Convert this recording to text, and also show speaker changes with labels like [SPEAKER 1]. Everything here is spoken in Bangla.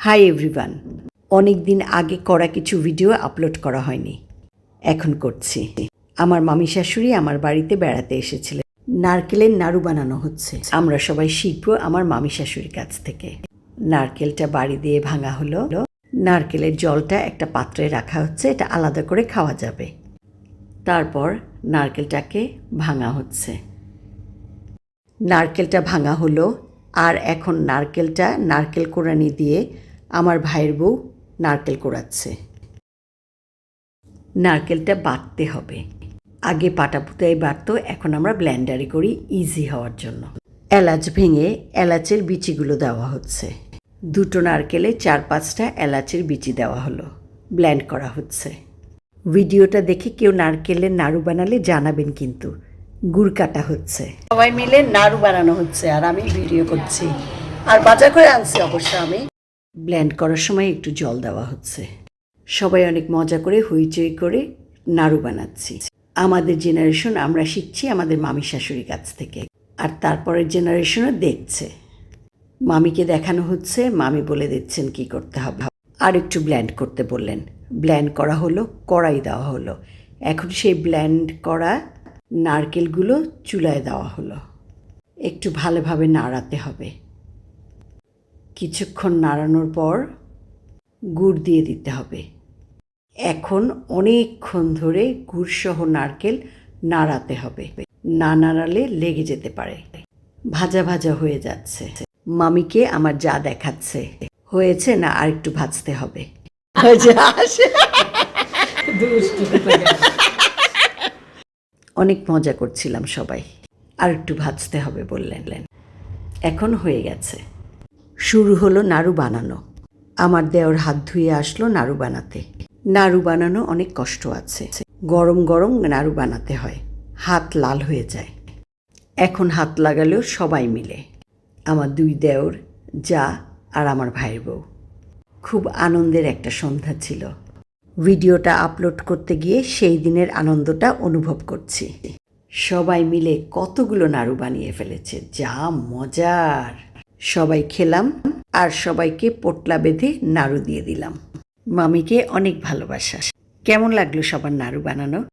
[SPEAKER 1] হাই এভরিওয়ান অনেক দিন আগে করা কিছু ভিডিও আপলোড করা হয়নি। এখন করছি। আমার মামি শাশুড়ি আমার বাড়িতে বেড়াতে এসেছিলেন। নারকেলের নাড়ু বানানো হচ্ছে। আমরা সবাই শিখব আমার মামি শাশুড়ির কাছ থেকে। নারকেলটা বাড়ি দিয়ে ভাঙা হলো। নারকেলের জলটা একটা পাত্রে রাখা হচ্ছে, এটা আলাদা করে খাওয়া যাবে। তারপর নারকেলটাকে ভাঙা হচ্ছে। নারকেলটা ভাঙা হলো, আর এখন নারকেলটা নারকেল কোড়ানি দিয়ে আমার ভাইয়ের বউ নারকেল কোড়াচ্ছে। নারকেলটা বাটতে হবে। আগে পাটাপুতাই বাটতো, এখন আমরা ব্ল্যান্ডারে করি ইজি হওয়ার জন্য। এলাচ ভেঙে এলাচের বিচিগুলো দেওয়া হচ্ছে। দুটো নারকেলে চার পাঁচটা এলাচের বিচি দেওয়া হলো। ব্ল্যান্ড করা হচ্ছে। ভিডিওটা দেখে কেউ নারকেলের নাড়ু বানালে জানাবেন কিন্তু। গুড় কাটা হচ্ছে। সবাই মিলে নাড়ু বানানো হচ্ছে আর আমি ভিডিও করছি। আর বাজার করে আনছি অবশ্য আমি। ব্ল্যান্ড করার সময় একটু জল দেওয়া হচ্ছে। সবাই অনেক মজা করে, হইচই করে নাড়ু বানাচ্ছি। আমাদের জেনারেশন আমরা শিখছি আমাদের মামি শাশুড়ির কাছ থেকে। আর তারপরের জেনারেশনও দেখছে। মামিকে দেখানো হচ্ছে, মামি বলে দিচ্ছেন কি করতে হবে। আর একটু ব্ল্যান্ড করতে বললেন। ব্ল্যান্ড করা হলো, কড়াই দেওয়া হলো। এখন সেই ব্ল্যান্ড করা নারকেলগুলো চুলায় দেওয়া হলো। একটু ভালোভাবে নাড়াতে হবে। কিছুক্ষণ নাড়ানোর পর গুড় দিয়ে দিতে হবে। এখন অনেকক্ষণ ধরে গুড়সহ নারকেল নাড়াতে হবে। না নাড়ালে লেগে যেতে পারে। ভাজা ভাজা হয়ে যাচ্ছে। মামিকে আমার যা দেখাচ্ছে। হয়েছে না আর একটু ভাজতে হবে? অনেক মজা করছিলাম সবাই। আর একটু ভাজতে হবে বললেন এখন হয়ে গেছে। শুরু হলো নাড়ু বানানো। আমার দেওর হাত ধুয়ে আসলো নাড়ু বানাতে। নাড়ু বানানো অনেক কষ্ট আছে। গরম গরম নাড়ু বানাতে হয়। হাত লাল হয়ে যায়। এখন হাত লাগালেও সবাই মিলে। আমার দুই দেওর, যা আর আমার ভাইয়ের বউ। খুব আনন্দের একটা সন্ধ্যা ছিল। ভিডিওটা আপলোড করতে গিয়ে সেই দিনের আনন্দটা অনুভব করছি। সবাই মিলে কতগুলো নাড়ু বানিয়ে ফেলেছে, যা মজার! সবাই খেলাম আর সবাইকে পোটলা বেঁধে নাড়ু দিয়ে দিলাম। মামিকে অনেক ভালোবাসা। কেমন লাগল সবার নাড়ু বানানো?